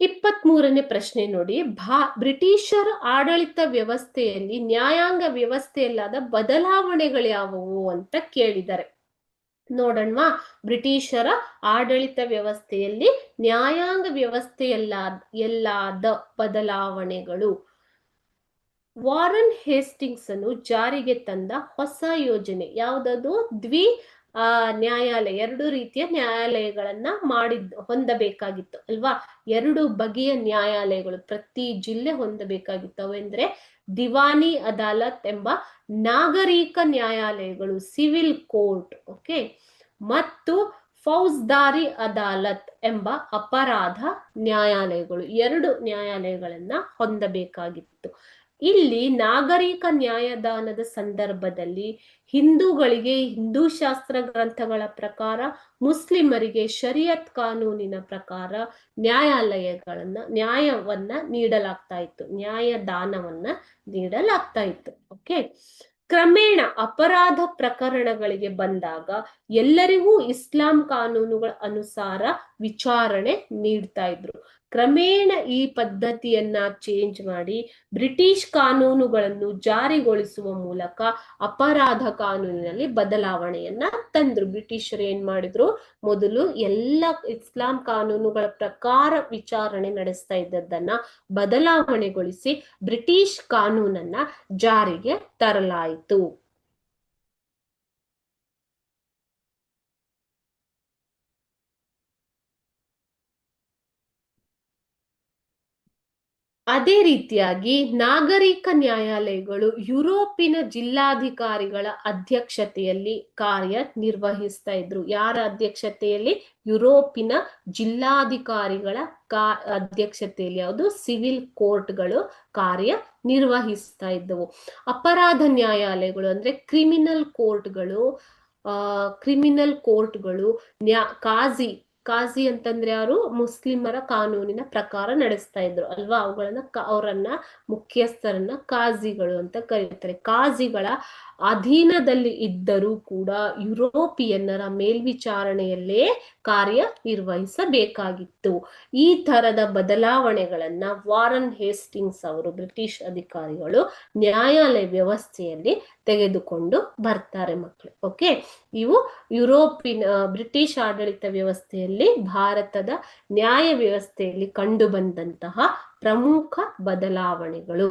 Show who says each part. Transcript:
Speaker 1: ಇಪ್ಪತ್ತ್ ಮೂರನೇ ಪ್ರಶ್ನೆ ನೋಡಿ. ಭಾ, ಬ್ರಿಟಿಷರ ಆಡಳಿತ ವ್ಯವಸ್ಥೆಯಲ್ಲಿ ನ್ಯಾಯಾಂಗ ವ್ಯವಸ್ಥೆಯಲ್ಲಾದ ಬದಲಾವಣೆಗಳ್ಯಾವುವು ಅಂತ ಕೇಳಿದ್ದಾರೆ ನೋಡಣ್ವಾ, ಬ್ರಿಟಿಷರ ಆಡಳಿತ ವ್ಯವಸ್ಥೆಯಲ್ಲಿ ನ್ಯಾಯಾಂಗ ವ್ಯವಸ್ಥೆಯಲ್ಲ ಎಲ್ಲಾದ ಬದಲಾವಣೆಗಳು. ವಾರನ್ ಹೇಸ್ಟಿಂಗ್ಸ್ ಅನ್ನು ಜಾರಿಗೆ ತಂದ ಹೊಸ ಯೋಜನೆ ಯಾವುದದು? ದ್ವಿ ಆ ನ್ಯಾಯಾಲಯ, ಎರಡು ರೀತಿಯ ನ್ಯಾಯಾಲಯಗಳನ್ನ ಮಾಡಿದ್, ಹೊಂದಬೇಕಾಗಿತ್ತು ಅಲ್ವಾ? ಎರಡು ಬಗೆಯ ನ್ಯಾಯಾಲಯಗಳು ಪ್ರತಿ ಜಿಲ್ಲೆ ಹೊಂದಬೇಕಾಗಿತ್ತು. ಅವೆಂದ್ರೆ ದಿವಾನಿ ಅದಾಲತ್ ಎಂಬ ನಾಗರಿಕ ನ್ಯಾಯಾಲಯಗಳು, ಸಿವಿಲ್ ಕೋರ್ಟ್, ಓಕೆ? ಮತ್ತು ಫೌಜ್ದಾರಿ ಅದಾಲತ್ ಎಂಬ ಅಪರಾಧ ನ್ಯಾಯಾಲಯಗಳು, ಎರಡು ನ್ಯಾಯಾಲಯಗಳನ್ನ ಹೊಂದಬೇಕಾಗಿತ್ತು. ಇಲ್ಲಿ ನಾಗರಿಕ ನ್ಯಾಯದಾನದ ಸಂದರ್ಭದಲ್ಲಿ ಹಿಂದೂಗಳಿಗೆ ಹಿಂದೂ ಶಾಸ್ತ್ರ ಗ್ರಂಥಗಳ ಪ್ರಕಾರ ಮುಸ್ಲಿಮರಿಗೆ ಶರಿಯತ್ ಕಾನೂನಿನ ಪ್ರಕಾರ ನ್ಯಾಯಾಲಯಗಳನ್ನ, ನ್ಯಾಯವನ್ನ ನೀಡಲಾಗ್ತಾ ಇತ್ತು. ನ್ಯಾಯದಾನವನ್ನ ನೀಡಲಾಗ್ತಾ ಇತ್ತು. ಓಕೆ ಕ್ರಮೇಣ ಅಪರಾಧ ಪ್ರಕರಣಗಳಿಗೆ ಬಂದಾಗ ಎಲ್ಲರಿಗೂ ಇಸ್ಲಾಂ ಕಾನೂನುಗಳ ಅನುಸಾರ ವಿಚಾರಣೆ ನೀಡ್ತಾ ಇದ್ರು. ಕ್ರಮೇಣ ಈ ಪದ್ಧತಿಯನ್ನ ಚೇಂಜ್ ಮಾಡಿ ಬ್ರಿಟಿಷ್ ಕಾನೂನುಗಳನ್ನು ಜಾರಿಗೊಳಿಸುವ ಮೂಲಕ ಅಪರಾಧ ಕಾನೂನಿನಲ್ಲಿ ಬದಲಾವಣೆಯನ್ನ ತಂದ್ರು. ಬ್ರಿಟಿಷರು ಏನ್ ಮಾಡಿದ್ರು? ಮೊದಲು ಎಲ್ಲ ಇಸ್ಲಾಂ ಕಾನೂನುಗಳ ಪ್ರಕಾರ ವಿಚಾರಣೆ ನಡೆಸ್ತಾ ಇದ್ದದ್ದನ್ನ ಬದಲಾವಣೆಗೊಳಿಸಿ ಬ್ರಿಟಿಷ್ ಕಾನೂನನ್ನ ಜಾರಿಗೆ ತರಲಾಯಿತು. ಅದೇ ರೀತಿಯಾಗಿ ನಾಗರಿಕ ನ್ಯಾಯಾಲಯಗಳು ಯುರೋಪಿನ ಜಿಲ್ಲಾಧಿಕಾರಿಗಳ ಅಧ್ಯಕ್ಷತೆಯಲ್ಲಿ ಕಾರ್ಯ ನಿರ್ವಹಿಸ್ತಾ ಇದ್ರು. ಯಾರ ಅಧ್ಯಕ್ಷತೆಯಲ್ಲಿ? ಯುರೋಪಿನ ಜಿಲ್ಲಾಧಿಕಾರಿಗಳ ಕಾ, ಅಧ್ಯಕ್ಷತೆಯಲ್ಲಿ ಯಾವುದು? ಸಿವಿಲ್ ಕೋರ್ಟ್ಗಳು ಕಾರ್ಯ ನಿರ್ವಹಿಸ್ತಾ ಇದ್ದವು. ಅಪರಾಧ ನ್ಯಾಯಾಲಯಗಳು ಅಂದ್ರೆ ಕ್ರಿಮಿನಲ್ ಕೋರ್ಟ್ಗಳು ಕ್ರಿಮಿನಲ್ ಕೋರ್ಟ್ಗಳು, ನ್ಯಾ, ಕಾಜಿ ಕಾಜಿ ಅಂತಂದ್ರೆ ಯಾರು? ಮುಸ್ಲಿಮರ ಕಾನೂನಿನ ಪ್ರಕಾರ ನಡೆಸ್ತಾ ಇದ್ರು ಅಲ್ವಾ? ಅವುಗಳನ್ನ ಅವರನ್ನ ಮುಖ್ಯಸ್ಥರನ್ನ ಕಾಜಿಗಳು ಅಂತ ಕರೀತಾರೆ. ಕಾಜಿಗಳ ಅಧೀನದಲ್ಲಿ ಇದ್ದರೂ ಕೂಡ ಯುರೋಪಿಯನ್ನರ ಮೇಲ್ವಿಚಾರಣೆಯಲ್ಲೇ ಕಾರ್ಯ ನಿರ್ವಹಿಸಬೇಕಾಗಿತ್ತು. ಈ ತರದ ಬದಲಾವಣೆಗಳನ್ನ ವಾರನ್ ಹೇಸ್ಟಿಂಗ್ಸ್ ಅವರು ಬ್ರಿಟಿಷ್ ಅಧಿಕಾರಿಗಳು ನ್ಯಾಯಾಲಯ ವ್ಯವಸ್ಥೆಯಲ್ಲಿ ತೆಗೆದುಕೊಂಡು ಬರ್ತಾರೆ ಮಕ್ಕಳು ಓಕೆ? ಇವು ಯುರೋಪಿನ ಬ್ರಿಟಿಷ್ ಆಡಳಿತ ವ್ಯವಸ್ಥೆಯಲ್ಲಿ ಭಾರತದ ನ್ಯಾಯ ವ್ಯವಸ್ಥೆಯಲ್ಲಿ ಕಂಡುಬಂದಂತಹ ಪ್ರಮುಖ ಬದಲಾವಣೆಗಳು.